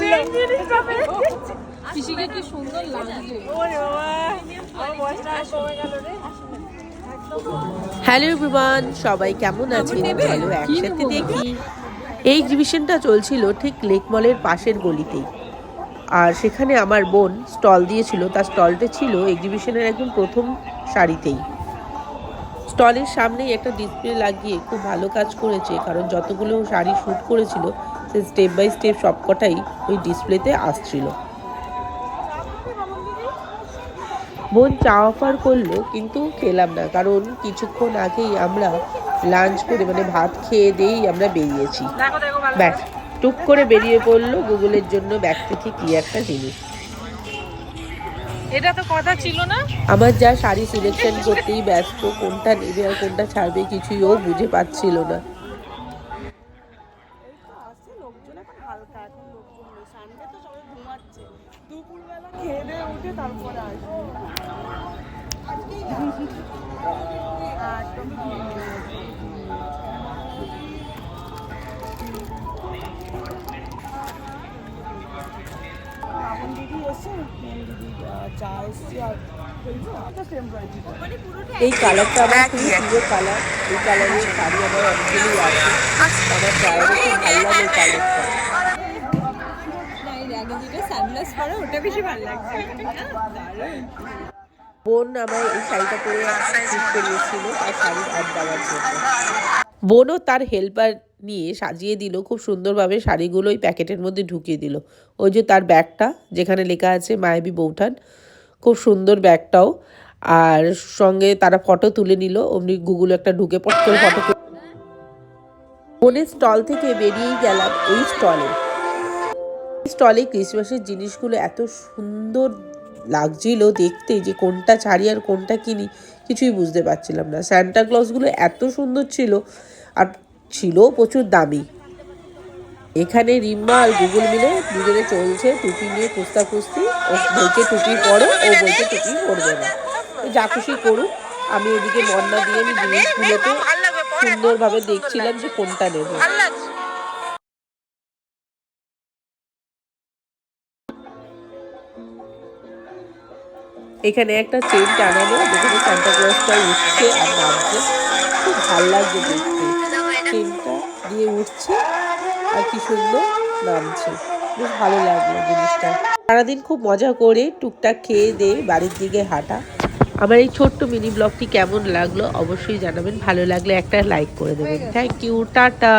বলল পিসিকে কি সুন্দর লাগছে। ওরে বাবা আমার বয়সটা আর কমে গেল রে। হ্যালো এভরিওয়ান সবাই কেমন আছেন? চলো একসাথে দেখি। এই এক্সিবিশনটা চলছিল ঠিক লেক মলের পাশের গলিতেই। আর সেখানে আমার বোন স্টল দিয়েছিল তার স্টলটা ছিল এক্সিবিশনের একদম প্রথম সারিতেই। স্টলের সামনেই একটা ডিসপ্লে লাগিয়ে খুব ভালো কাজ করেছে কারণ যতগুলো শাড়ি শ্যুট করেছিল সে স্টেপ বাই স্টেপ সবকটাই ওই ডিসপ্লেতে আসছিল। বোন চা অফার করল কিন্তু খেলাম না। কারণ কিছুক্ষণ আগেই আমরা লাঞ্চ করে মানে ভাত খেয়ে দিয়েই আমরা বেরিয়েছি। ব্যাস টুক করে বেরিয়ে পড়ল গুগলের জন্য ব্যাগ থেকে কি একটা জিনিস। এটা তো কথা ছিল না। আমার যা শাড়ি সিলেকশন করতেই ব্যস্ত কোনটা নেবে আর কোনটা ছাড়বে কিছুই ও বুঝে পাচ্ছিল না। সবাই ঘুমাচ্ছে। দুপুরবেলা খেয়ে দিয়ে উঠে তারপরে আসবে। মামন দিদি এসে মেন দিদি চা এসছে আর প্রাইস এই কালারটা আমার খুবই প্রিয় কালার এই কালারের শাড়ি আমার অনেকগুলোই আছে। আমার প্রায় খুব ভালো লাগে এই কালারটা না এই আগে বোন আমার এই শাড়িটা পরে করিয়েছিল, তার শাড়ির অ্যাড দেওয়ার জন্য। বোনও তার হেল্পার নিয়ে সাজিয়ে দিল, খুব সুন্দরভাবে শাড়িগুলো ওই প্যাকেটের মধ্যে ঢুকিয়ে দিল। ওই যে তার ব্যাগটা, যেখানে লেখা আছে, মায়াবী বৌঠান। খুব সুন্দর ব্যাগটাও। আর সঙ্গে তারা ফটো তুলে নিল, অমনি গুগলে একটা ঢুকে পট করে ফটো বোনের স্টল থেকে বেরিয়েই গেলাম এই স্টলে স্টলে ক্রিসমাসের জিনিসগুলো এত সুন্দর লাগছিল দেখতে যে কোনটা ছাড়ি আর কোনটা কিনি, কিছুই বুঝতে পারছিলাম না। স্যান্টা ক্লজগুলো এত সুন্দর ছিল আর ছিল প্রচুর দামি। এখানে রিম্মা আর গুগল মিলে দুজনে চলছে টুপি নিয়ে কুস্তা কুস্তি ও বলছে টুপি পরো, ও বলছে টুপি পরবে না। যা খুশি করুক, আমি এদিকে মন্না দিয়ে আমি জিনিসগুলোতে সুন্দরভাবে দেখছিলাম যে কোনটা নেব। এখানে একটা চেন টানানো যেখানে সান্টা ক্লজটা উঠছে আর নামছে। খুব ভালো লাগছে দেখতে। চেনটা দিয়ে উঠছে আর কি সুন্দর নামছে। বেশ ভালো লাগল জিনিসটা। সারাদিন খুব মজা করে টুকটাক খেয়ে দিয়ে বাড়ির দিকে হাঁটা। আমার এই ছোট্ট মিনি ব্লগটি কেমন লাগল অবশ্যই জানাবেন। ভালো লাগলে একটা লাইক করে দেবেন। Thank you tata.